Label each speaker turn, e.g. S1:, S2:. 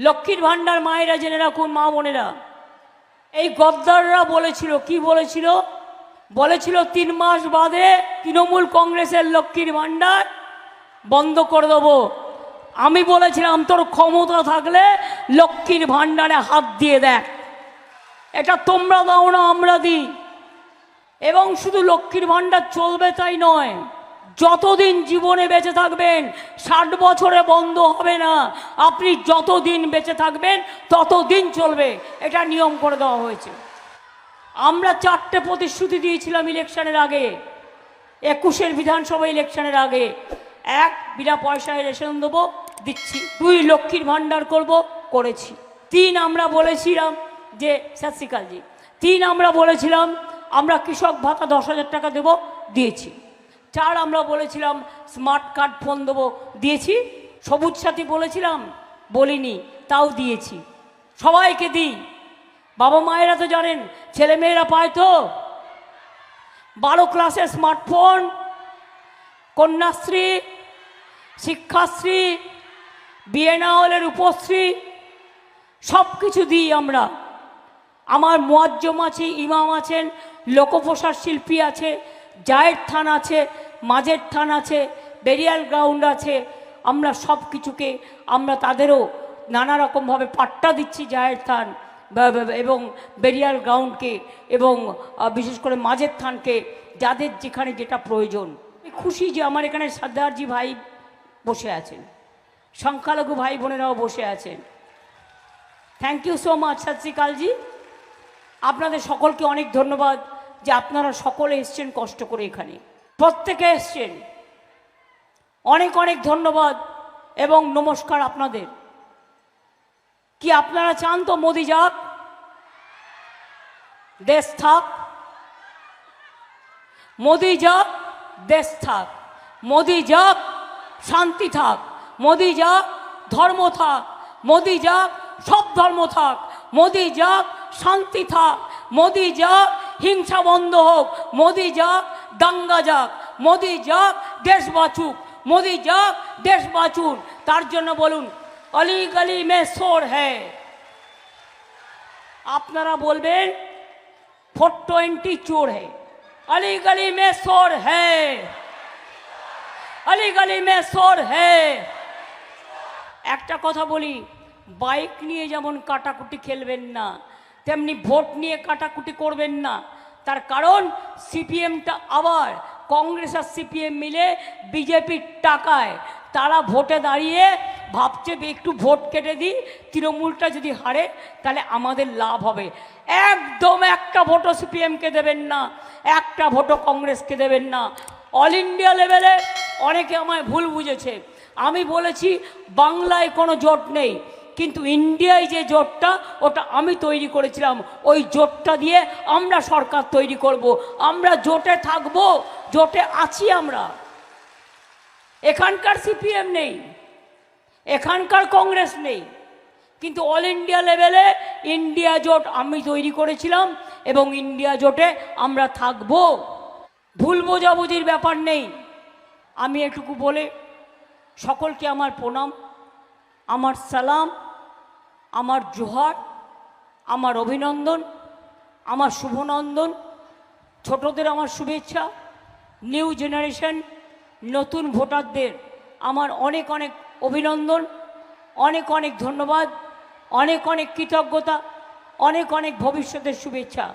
S1: লক্ষ্মীর ভাণ্ডার মায়েরা জেনে রাখুন, মা বোনেরা। এই গদ্দাররা বলেছিল, কি বলেছিল? বলেছিল, তিন মাস বাদে তৃণমূল কংগ্রেসের লক্ষ্মীর ভাণ্ডার বন্ধ করে দেবো। আমি বলেছিলাম, তোর ক্ষমতা থাকলে লক্ষ্মীর ভাণ্ডারে হাত দিয়ে দেখ। এটা তোমরা দাও না, আমরা দিই। এবং শুধু লক্ষ্মীর ভাণ্ডার চলবে তাই নয় যতদিন জীবনে বেঁচে থাকবেন, ষাট বছরে বন্ধ হবে না। আপনি যতদিন বেঁচে থাকবেন, ততদিন চলবে। এটা নিয়ম করে দেওয়া হয়েছে। আমরা চারটে প্রতিশ্রুতি দিয়েছিলাম ইলেকশনের আগে, একুশের বিধানসভা ইলেকশনের আগে। এক, বিনা পয়সায় রেশন দেবো, দিচ্ছি। দুই, লক্ষ্মীর ভাণ্ডার করব, করেছি। তিন, আমরা বলেছিলাম যে সত শ্রীকালজি তিন, আমরা বলেছিলাম, আমরা কৃষক ভাতা দশ হাজার টাকা দেব, দিয়েছি। চার আমরা বলেছিলাম স্মার্ট কার্ড ফোন দেবো। দিয়েছি, সবুজ সাথী বলেছিলাম, বলিনি, তাও দিয়েছি। সবাইকে দিই। বাবা মায়েরা তো জানেন ছেলেমেয়েরা পায় তো। বারো ক্লাসের স্মার্টফোন কন্যাশ্রী, শিক্ষাশ্রী, বিয়ে না হলে রূপশ্রী সব কিছু দিই আমরা। আমার মোয়াজ্জম আছে, ইমাম আছেন লোকপ্রসার শিল্পী আছে জায়ের থান আছে, মাঝের থান আছে, বেরিয়াল গ্রাউন্ড আছে, আমরা সব কিছুকে আমরা তাদেরও নানা রকমভাবে পাট্টা দিচ্ছি জায়ের থান এবং বেরিয়াল গ্রাউন্ডকে এবং বিশেষ করে মাঝের থানকে, যাদের যেখানে যেটা প্রয়োজন। খুশি যে আমার এখানে সর্দারজি ভাই বসে আছেন, সংখ্যালঘু ভাই বোনেরাও বসে আছেন। থ্যাংক ইউ সো মাচ সত শ্রীকালজি। আপনাদের সকলকে অনেক ধন্যবাদ। যে আপনারা সকলে এসছেন কষ্ট করে এখানে। প্রত্যেকে এসছেন। অনেক অনেক ধন্যবাদ এবং নমস্কার আপনাদের। কি আপনারা চান তো মোদি যাক? দেশ থাক। মোদি যাক, দেশ থাক। মোদি যাক, শান্তি থাক। মোদি যাক, ধর্ম থাক। মোদি যাক, সব ধর্ম থাক। মোদি যাক, শান্তি থাক। মোদি যাক হিংসা বন্ধ হোক মোদি যাক দাঙ্গা যাক মোদি যাক দেশ বাঁচুক মোদি যাক দেশ বাঁচুন তার জন্য বলুন অলি গলি মে সোর হ্যাঁ আপনারা বলবেন फोर ट्वेंटी चोर है अली गली में शोर है अली गली में शोर है একটা কথা বলি বাইক নিয়ে যেমন কাটাকুটি খেলবেন না তেমনি ভোট নিয়ে কাটাকুটি করবেন না। তার কারণ সিপিএমটা আবার কংগ্রেস আর সিপিএম মিলে বিজেপির টাকায়। তারা ভোটে দাঁড়িয়ে ভাবছে একটু ভোট কেটে দিই, তৃণমূলটা যদি হারে তাহলে আমাদের লাভ হবে। একদম একটা ভোটও সিপিএমকে দেবেন না, একটা ভোটও কংগ্রেসকে দেবেন না। অল ইন্ডিয়া লেভেলে অনেকে আমায় ভুল বুঝেছে। আমি বলেছি, বাংলায় কোনো জোট নেই। কিন্তু ইন্ডিয়ায় যে জোটটা, ওটা আমি তৈরি করেছিলাম। ওই জোটটা দিয়ে আমরা সরকার তৈরি করব। আমরা জোটে থাকব, জোটে আছি আমরা। এখানকার সিপিএম নেই, এখানকার কংগ্রেস নেই। কিন্তু অল ইন্ডিয়া লেভেলে ইন্ডিয়া জোট আমি তৈরি করেছিলাম এবং ইন্ডিয়া জোটে আমরা থাকব। ভুল বোঝাবুঝির ব্যাপার নেই। আমি এটুকু বলে সকলকে আমার প্রণাম। আমার সালাম, আমার জোহার, আমার অভিনন্দন, আমার শুভনন্দন, ছোটদের আমার শুভেচ্ছা, নিউ জেনারেশন, নতুন ভোটারদের আমার অনেক অনেক অভিনন্দন, অনেক অনেক ধন্যবাদ, অনেক অনেক কৃতজ্ঞতা, অনেক অনেক ভবিষ্যতের শুভেচ্ছা।